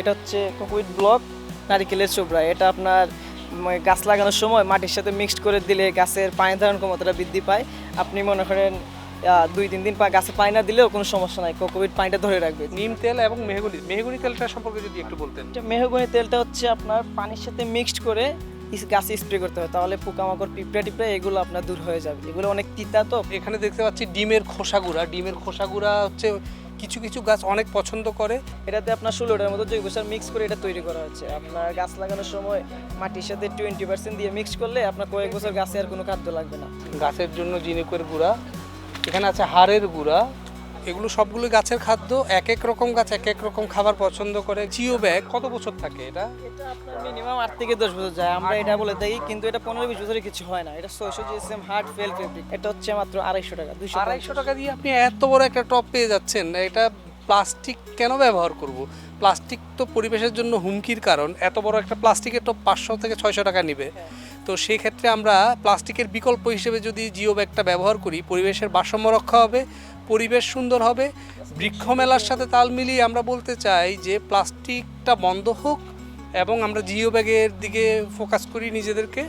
এটা হচ্ছে কোকুইট ব্লক নারিকেলের চোবড়া এটা আপনার গাছ লাগানোর সময় মাটির সাথে মিক্সড করে দিলে গাছের পানি ধারণ ক্ষমতাটা বৃদ্ধি পায়। আপনি মনে করেন দুই তিন দিন গাছে পানি না দিলেও কোনো সমস্যা নাই কোকোপিট পানিটা ধরে রাখবে। নিম তেল এবং মেহগুনি মেহগুনি তেলটা সম্পর্কে যদি একটু বলতেন। মেহগনি তেলটা হচ্ছে আপনার পানির সাথে মিক্সড করে গাছে স্প্রে করতে হয়। তাহলে পোকামাকড় পিঁপড়া টিপড়া এগুলো আপনার দূর হয়ে যাবে। এগুলো অনেক তিতা তো। এখানে দেখতে পাচ্ছি ডিমের খোসাগুড়া ডিমের খোসাগুড়া হচ্ছে কিছু কিছু গাছ অনেক পছন্দ করে। এটাতে আপনার ষোলোটার মতো জৈব সার মিক্স করে এটা তৈরি করা হচ্ছে। আপনার গাছ লাগানোর সময় মাটির সাথে টোয়েন্টি পার্সেন্ট দিয়ে মিক্স করলে আপনার কয়েক বছর গাছে আর কোনো খাদ্য লাগবে না। গাছের জন্য জিনিকের গুঁড়া এখানে আছে হাড়ের গুঁড়া এগুলো সবগুলো গাছের খাদ্য এক এক রকম গাছ এক এক রকম খাবার পছন্দ করে। জিও ব্যাগ কত বছর থাকে এটা? এটা আপনার মিনিমাম আট থেকে দশ বছর যায়। আমরা এটা বলে থাকি কিন্তু এটা পনেরো বিশ বছরে কিছু হয় না। এটা ছয়শো জিএসএম হার্ড ফেল ফেব্রিক এটা হচ্ছে মাত্র আড়াইশো টাকা দুশো আড়াইশো টাকা দিয়ে আপনি এত বড় একটা টপ পেয়ে যাচ্ছেন। এটা প্লাস্টিক কেন ব্যবহার করব? প্লাস্টিক তো পরিবেশের জন্য হুমকির কারণ। এত বড় একটা প্লাস্টিকের টপ পাঁচশো থেকে ছয়শো টাকা নিবে। তো সেই ক্ষেত্রে আমরা প্লাস্টিকের বিকল্প হিসেবে যদি জিও ব্যাগটা ব্যবহার করি পরিবেশের ভারসাম্য রক্ষা হবে। পরিবেশ সুন্দর হবে। বৃক্ষ মেলার সাথে তাল মিলিয়ে আমরা বলতে চাই যে প্লাস্টিকটা বন্ধ হোক এবং আমরা জিও ব্যাগের দিকে ফোকাস করি নিজেদেরকে।